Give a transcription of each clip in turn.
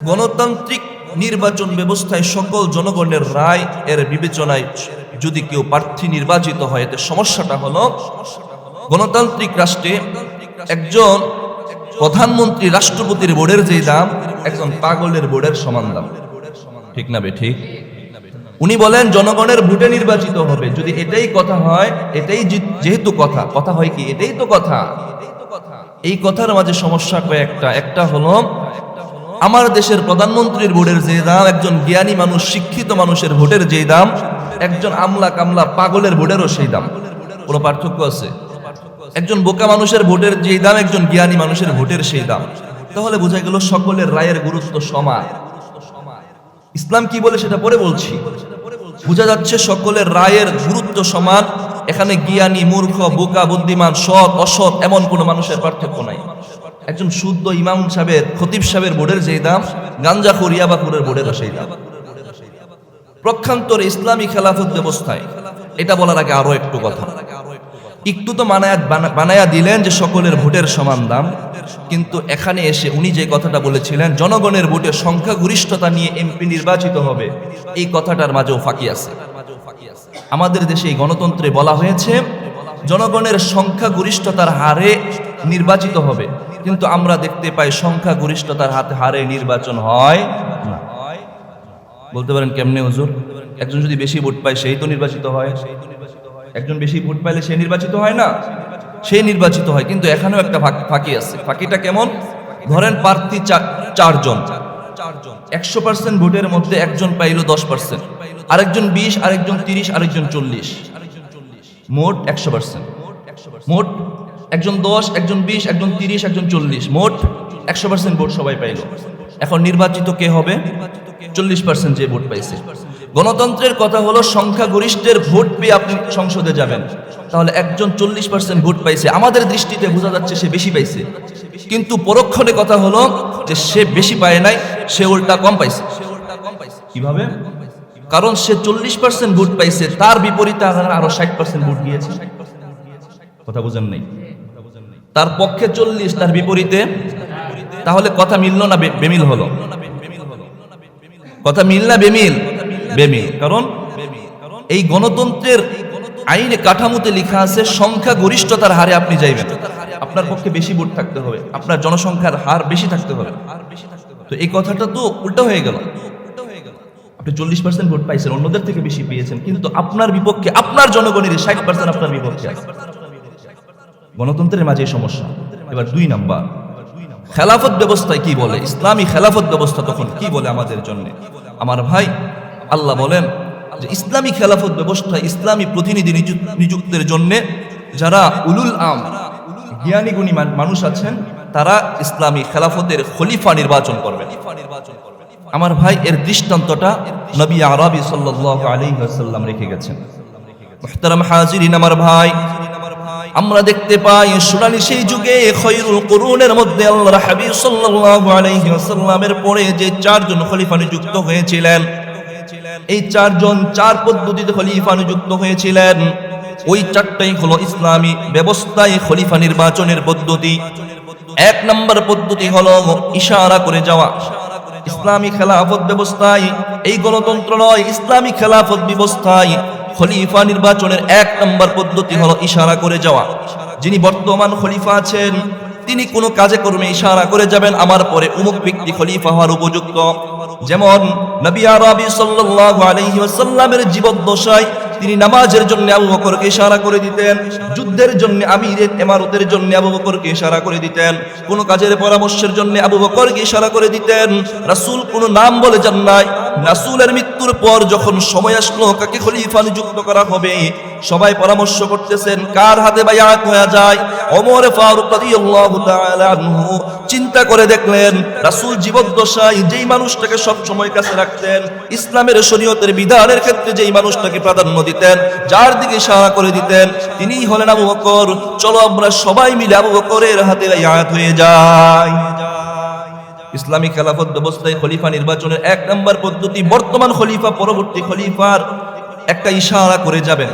গণতান্ত্রিক নির্বাচন ব্যবস্থায় সকল জনগণের রায় এর বিবেচনায় যদি কেউ প্রার্থী নির্বাচিত হয়, এতে সমস্যাটা হলো গণতান্ত্রিক রাষ্ট্রে একজন প্রধানমন্ত্রী রাষ্ট্রপতির বোর্ডের যে দাম, একজন পাগলের বোর্ডের সমান দাম। ঠিক না বে, ঠিক? উনি বলেন, জনগণের ভোটে নির্বাচিত হবে। যদি এটাই কথা হয়, এটাই যেহেতু কথা কথা হয় কি? এটাই তো কথা। এই কথার মাঝে সমস্যা কয়েকটা। একটা হলো আমার দেশের প্রধানমন্ত্রীর ভোটের যে দাম, একজন জ্ঞানী মানুষ, শিক্ষিত মানুষের ভোটের যে দাম, একজন আমলা কামলা পাগলের ভোটেরও সেই দাম। কোনো পার্থক্য আছে? একজন বোকা মানুষের ভোটের যে দাম, একজন জ্ঞানী মানুষের ভোটের সেই দাম। তাহলে বোঝা গেল সকলের রায়ের গুরুত্ব সমান। ইসলাম কি বলে সেটা পরে বলছি। বোঝা যাচ্ছে সকলের রায়ের গুরুত্ব সমান। এখানে জ্ঞানী, মূর্খ, বোকা, বুদ্ধিমান, সৎ, অসৎ, এমন কোনো মানুষের পার্থক্য নাই। একজন শুদ্ধ ইমাম সাহেবের, খতিব সাহেবের বোর্ডের যেই দাম গাঞ্জা খরিয়া বা কুরের বোর্ডেরও সেই দাম। প্রক্ষান্তরে ইসলামী খেলাফত ব্যবস্থায়, এটা বলার আগে আরও একটু কথা। একটু তো মানায়া বানায়া দিলেন যে সকলের ভোটের সমান দাম, কিন্তু এখানে এসে উনি যে কথাটা বলেছিলেন, জনগণের ভোটের সংখ্যাগরিষ্ঠতা নিয়ে এমপি নির্বাচিত হবে, এই কথাটার মাঝেও ফাঁকি আছে। আমাদের দেশে এই গণতন্ত্রে বলা হয়েছে, জনগণের সংখ্যাগরিষ্ঠতার হারে নির্বাচিত হবে। কিন্তু আমরা দেখতে পাই সংখ্যাগরিষ্ঠতার হাতে হারে নির্বাচন হয় না। বলতে পারেন কেমনে হুজুর? একজন যদি বেশি ভোট পায়, সেই তো নির্বাচিত হয়। একজন বেশি ভোট পাইলে সে নির্বাচিত হয় না? সে নির্বাচিত হয়, কিন্তু এখানেও একটা ফাঁকি আছে। ফাঁকিটা কেমন? ধরেন প্রার্থী চারজন। একশো পার্সেন্ট ভোটের মধ্যে একজন পাইলো দশ পার্সেন্ট। আরেকজন বিশ, আরেকজন তিরিশ, আরেকজন চল্লিশ। মোট একশো পার্সেন্ট। মোট একজন দশ, একজন বিশ, একজন তিরিশ, একজন চল্লিশ। মোট একশো পার্সেন্ট ভোট সবাই পাইল। এখন নির্বাচিত কে হবে? চল্লিশ পার্সেন্ট যে ভোট পাইছে। গণতন্ত্রের কথা হলো সংখ্যাগরিষ্ঠের ভোট পেয়ে আপনি সংসদে যাবেন। তাহলে একজন চল্লিশ পার্সেন্ট ভোট পাইছে। আমাদের দৃষ্টিতে বোঝা যাচ্ছে সে বেশি পাইছে। কিন্তু পরোক্ষণে কথা হলো যে সে বেশি পায় নাই, সে উল্টা কম পাইছে। কীভাবে? কারণ সে চল্লিশ পার্সেন্ট ভোট পাইছে, তার বিপরীতে আরও ষাট পার্সেন্ট ভোট দিয়েছে কথা বুঝেন নাই? তার পক্ষে চল্লিশ তার বিপরীতে, তাহলে কথা মিলল না বেমিল হলো। কথা মিল না বেমিল? বেমিল। কারণ এই গণতন্ত্রের আইনে কাঠামোতে লেখা আছে সংখ্যা গরিষ্ঠতার হারে আপনি যাইবেন। আপনার পক্ষে বেশি ভোট থাকতে হবে, আপনার জনসংখ্যার হার বেশি থাকতে হবে। তো এই কথাটা তো উল্টো হয়ে গেল। আপনি চল্লিশ পার্সেন্ট ভোট পাইছেন, অন্যদের থেকে বেশি পেয়েছেন, কিন্তু আপনার বিপক্ষে, আপনার জনগণের ষাট পার্সেন্ট আপনার বিপক্ষে আছে। গণতন্ত্রের মাঝে সমস্যা। এবার দুই নাম্বার, খেলাফত ব্যবস্থায় কি বলে? ইসলামী খেলাফত ব্যবস্থা তখন কি বলে আমাদের জন্য? আমার ভাই, আল্লাহ বলেন যে ইসলামী খেলাফত ব্যবস্থা ইসলামী প্রতিনিধি নিযুক- নিযুক্তের জন্য যারা উলুল আম জ্ঞানী গুণী মানুষ আছেন, তারা ইসলামী খেলাফতের খলিফা নির্বাচন করবেন আমার ভাই, এর দৃষ্টান্তটা নবী আরবি সাল্লাল্লাহু আলাইহি ওয়াসাল্লাম রেখে গেছেন। মুহতারাম হাজিরিন, আমার ভাই আমরা দেখতে পাই সুনানি সেই যুগে খৈরুল কুরুনের মধ্যে আল্লাহর হাবিব সাল্লাল্লাহু আলাইহি ওয়াসাল্লামের পরে যে চারজন খলিফা নিযুক্ত হয়েছিলেন, এই চারজন চার পদ্ধতিতে খলিফা নিযুক্ত হয়েছিলেন। ওই চারটাই হলো ইসলামী ব্যবস্থায় খলিফা নির্বাচনের পদ্ধতি। এক নম্বর পদ্ধতি হলো ইশারা করে যাওয়া। ইসলামী খেলাফত ব্যবস্থায়, এই গণতন্ত্র নয়, ইসলামী খেলাফত ব্যবস্থায় খলিফা নির্বাচনের এক নম্বর পদ্ধতি হলো ইশারা করে যাওয়া। যিনি বর্তমান খলিফা আছেন, তিনি কোনো কাজে কর্মে ইশারা করে যাবেন, আমার পরে উমুক ব্যক্তি খলিফা হওয়ার উপযুক্ত। যেমন নবী আরবি সাল্লাল্লাহু আলাইহি ওয়াসাল্লামের জীবদ্দশায় তিনি নামাজের জন্য আবু বকরকে ইশারা করে দিতেন, যুদ্ধের জন্য আমিরের ইমারতের জন্য আবু বকরকে ইশারা করে দিতেন, কোন কাজের পরামর্শের জন্য আবু বকরকে ইশারা করে দিতেন। রাসূল কোন নাম বলে যান নাই। রাসূলের মৃত্যুর পর যখন সময় আসলো, কাকে খলিফা নিযুক্ত করা হবে? সবাই পরামর্শ করতেছেন, কার হাতে বায়াত হয়ে যায়? ওমর ফারুক রাদিয়াল্লাহু তাআলা আনহু চিন্তা করে দেখলেন, রাসূল জীবদ্দশায় যেই মানুষটাকে সব সময় কাছে রাখতেন, ইসলামের শরীয়তের বিধানের ক্ষেত্রে যেই মানুষটাকে প্রাধান্য দিতেন, যার দিকে ইশারা করে দিতেন, তিনিই হলেন আবু বকর। চলো আমরা সবাই মিলে আবু বকরের হাতে বায়াত হয়ে যাই। ইসলামী খেলাফত ব্যবস্থায় খলিফা নির্বাচনের এক নম্বর পদ্ধতি, বর্তমান খলিফা, পরবর্তী খলিফার একটা ইশারা করে যাবেন।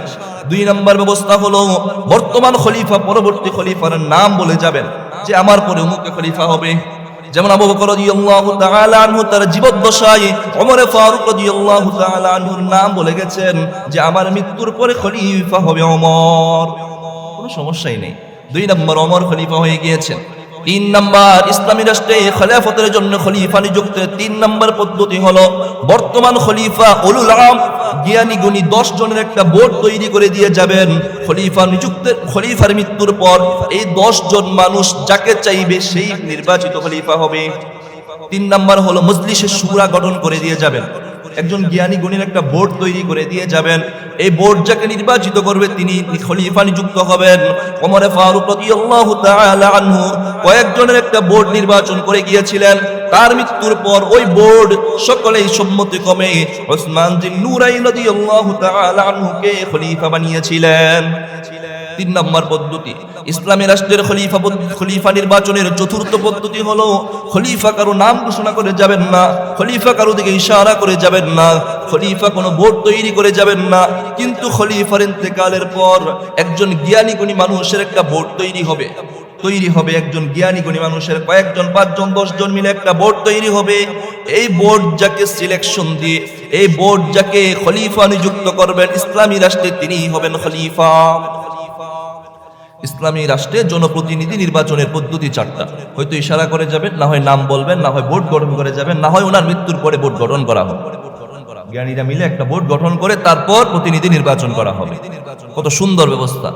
দুই নম্বর ব্যবস্থা হলো, বর্তমান খলিফা, পরবর্তী খলিফার নাম বলে যাবেন। যে আমার পরে অমুকে খলিফা হবে। যেমন আবু বকর রাদিয়াল্লাহু তাআলা আনহু তার জীবদ্দশায় ওমর ফারুক রাদিয়াল্লাহু তাআলা আনহুর নাম বলে গেছেন যে আমার মৃত্যুর পরে খলিফা হবে ওমর। কোনো সমস্যাই নেই। দুই নম্বর ওমর খলিফা হয়ে গিয়েছেন। তিন নম্বর, ইসলামী রাষ্ট্রে খেলাফতের জন্য খলিফা নিযুক্তের তিন নম্বর পদ্ধতি হলো, বর্তমান খলিফা উলুল আম, জ্ঞানী গুণী দশ জনের একটা বোর্ড তৈরি করে দিয়ে যাবেন। খলিফা নিযুক্তের, খলিফার মৃত্যুর পর এই দশ জন মানুষ যাকে চাইবে সেই নির্বাচিত খলিফা হবে। তিন নাম্বার হলো মজলিসের সুরা গঠন করে দিয়ে যাবেন। একজন জ্ঞানী গুণীর একটা বোর্ড তৈরি করে দিয়ে যাবেন। এই বোর্ড যাকে নির্বাচিত করবে তিনি খলিফা নিযুক্ত হবেন। ওমরে ফারুক আনহু কয়েকজনের একটা বোর্ড নির্বাচন করে গিয়েছিলেন। তার মৃত্যুর পর ওই বোর্ড সকলেই সম্মতি ক্রমে ওসমান জিন নুরাইন রাদিয়াল্লাহু তাআলা আনহুকে খলিফা বানিয়েছিলেন। তিন নম্বর পদ্ধতি। ইসলামী রাষ্ট্রের খলিফা খলিফা নির্বাচনের চতুর্থ পদ্ধতি হলো, খলিফা কারও নাম ঘোষণা করে যাবেন না, খলিফা কারও দিকে ইশারা করে যাবেন না, খলিফা কোনো বোর্ড তৈরি করে যাবেন না। কিন্তু খলিফার ইন্তেকালের পর একজন জ্ঞানী গুণী মানুষের একটা বোর্ড তৈরি হবে। তৈরি হবে একজন জ্ঞানী গুণী মানুষের কয়েকজন, পাঁচজন, দশজন মিলে একটা বোর্ড তৈরি হবে। এই বোর্ড যাকে সিলেকশন দিয়ে, এই বোর্ড যাকে খলিফা নিযুক্ত করবেন, ইসলামী রাষ্ট্রে তিনিই হবেন খলিফা। ইসলামী রাষ্ট্রে জনপ্রতিনিধি নির্বাচনের পদ্ধতি চারটা। হয়তো ইশারা করে যাবেন, না হয় নাম বলবেন, না হয় বোর্ড গঠন করে যাবেন, না হয় ওনার মৃত্যুর পরে বোর্ড গঠন করা হবে জ্ঞানীরা মিলে একটা বোর্ড গঠন করে তারপর প্রতিনিধি নির্বাচন করা হবে। কত সুন্দর ব্যবস্থা।